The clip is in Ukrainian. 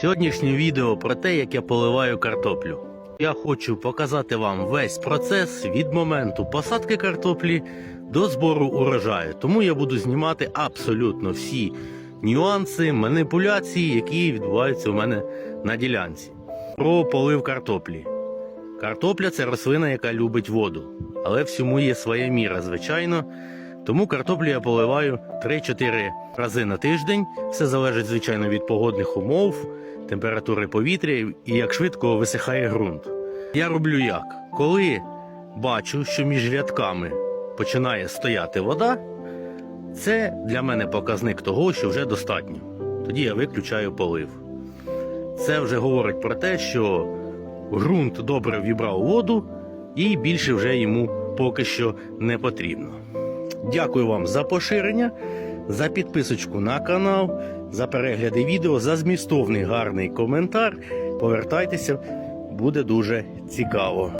Сьогоднішнє відео про те, як я поливаю картоплю. Я хочу показати вам весь процес від моменту посадки картоплі до збору урожаю. Тому я буду знімати абсолютно всі нюанси, маніпуляції, які відбуваються у мене на ділянці. Про полив картоплі. Картопля це рослина, яка любить воду, але всьому є своя міра, звичайно. Тому картоплю я поливаю 3-4 рази на тиждень. Все залежить, звичайно, від погодних умов, температури повітря і як швидко висихає ґрунт. Я роблю як? Коли бачу, що між рядками починає стояти вода, це для мене показник того, що вже достатньо. Тоді я виключаю полив. Це вже говорить про те, що ґрунт добре вібрав воду і більше вже йому поки що не потрібно. Дякую вам за поширення, за підписочку на канал, за перегляди відео, за змістовний гарний коментар. Повертайтеся, буде дуже цікаво.